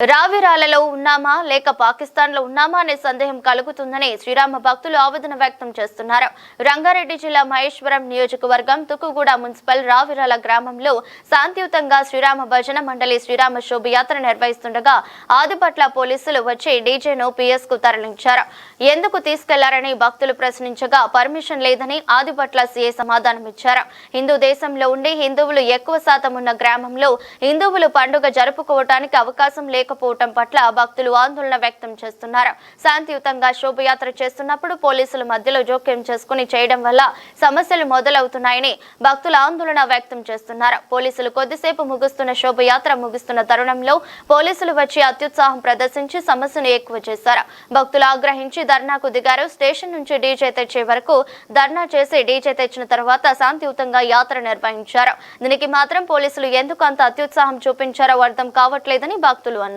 రావిరాలలో ఉన్నామా లేక పాకిస్తాన్లో ఉన్నామా అనే సందేహం కలుగుతుందని శ్రీరామ భక్తులు ఆవేదన వ్యక్తం చేస్తున్నారు. రంగారెడ్డి జిల్లా మహేశ్వరం నియోజకవర్గం తుకుగూడ మున్సిపల్ రావిరాల గ్రామంలో శాంతియుతంగా శ్రీరామ భజన మండలి శ్రీరామ శోభయాత్ర నిర్వహిస్తుండగా ఆదిపట్ల పోలీసులు వచ్చి డీజేను పిఎస్కు తరలించారు. ఎందుకు తీసుకెళ్ళారని భక్తులు ప్రశ్నించగా పర్మిషన్ లేదని ఆదిపట్ల సీఏ సమాధానమిచ్చారు హిందూ దేశంలో ఉండి హిందువులు ఎక్కువ శాతం ఉన్న గ్రామంలో హిందువులు పండుగ జరుపుకోవటానికి అవకాశం లేకపోవటం పట్ల భక్తులు ఆందోళన వ్యక్తం చేస్తున్నారు. శాంతియుతంగా శోభయాత్ర చేస్తున్నప్పుడు పోలీసులు మధ్యలో జోక్యం చేసుకుని చేయడం వల్ల సమస్యలు మొదలవుతున్నాయని భక్తులు ఆందోళన వ్యక్తం చేస్తున్నారు. పోలీసులు కొద్దిసేపు ముగుస్తున్న శోభయాత్ర ముగుస్తున్న తరుణంలో పోలీసులు వచ్చి అత్యుత్సాహం ప్రదర్శించి సమస్యను ఎక్కువ చేశారు. భక్తులు ఆగ్రహించి ధర్నాకు దిగారు. స్టేషన్ నుంచి డీజే తెచ్చే వరకు ధర్నా చేసి డీజే తెచ్చిన తర్వాత శాంతియుతంగా యాత్ర నిర్వహించారు. దీనికి మాత్రం పోలీసులు ఎందుకు అంత అత్యుత్సాహం చూపించారో అర్థం కావట్లేదని భక్తులు అన్నారు.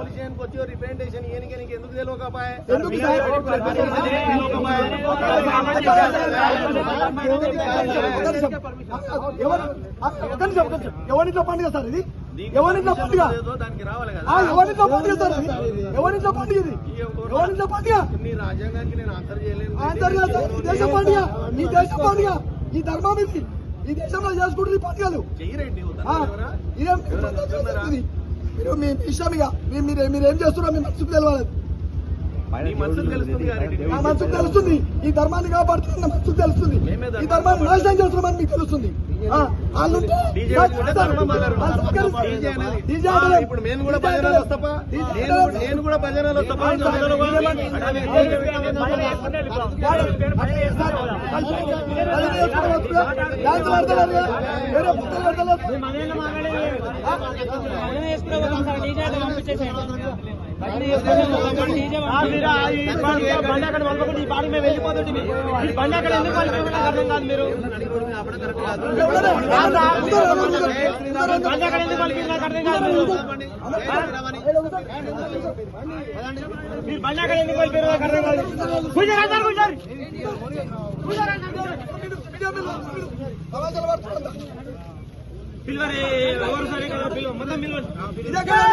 పోలీస్ స్టేషన్కి వచ్చి రిప్రజెంటేషన్ ఇయనికి నీకు ఎందుకు తెలియకపోయే. ఎవరింట్లో పండుగ సార్ ఇది? ఎవరింట్లో పండుగ? దానికి రావాలి కదా. ఎవరింట్లో పండుగ సార్ ఎవరింట్లో పండుగ ఇది? ఎవరింట్లో పండుగ? నీ రాజ్యాంగానికి నేను ఆన్సర్ చేయలేను. ఆంధ్రప్రదేశ్ సార్, ఈ దేశ పండుగ ఈ దేశ పండుగ ఈ ధర్మం ఇది ఈ దేశంలో చేసుకుంటుంది పండుగలు. ఇది? మీరు మీ మీ ఇష్టం ఇక మీరు ఏం చేస్తున్నారో మీ మనసుకు తెలవాలి నీ మనసుకు తెలుస్తుంది. ఈ ధర్మాన్ని కాపాడుతుంది నా మనసుకు తెలుస్తుంది. ఈ ధర్మాన్ని నాశనం చేస్తున్నామని మీకు తెలుస్తుంది. వాళ్ళు సహకరిస్తారు. డీజే అనేది. డీజే ఆ, అంటే- ఇప్పుడు నేను కూడా డీజే భజనలు అంటే- వస్తాపా డీజే నేను అంటే- నేను కూడా భజనలు వస్తాపా అవును సార్, భజనలు డీజే వా- అంటే- అంటే వాడు- నేను- భజన చేసుకునే వస్తుగా డాన్స్ ఆడతారు కదా, వేరే పుస్తకాలు పెడతలేదు. ఎవరు? అందరూ, అందరూ, అందరూ,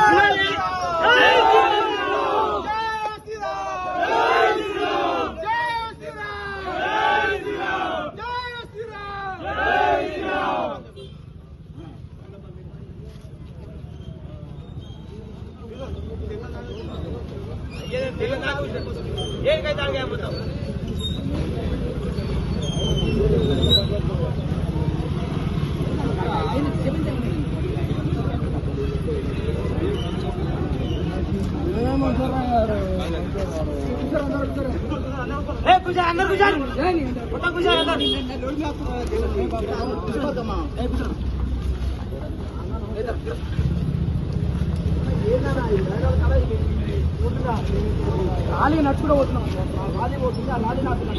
అందరూ. సమాచారం పడుతుందా? ఇదే లారీ నడుచుకుంటూ పోతున్నాం. లారీ పోతుంది ఆ లారీ నాటున్నాం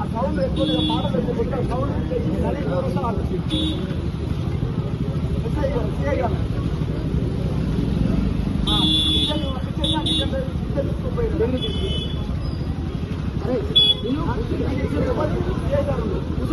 ఆ సౌండ్ ఎక్కువ లేదు, పెట్టి ఎక్కువ సౌండ్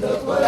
the Quran.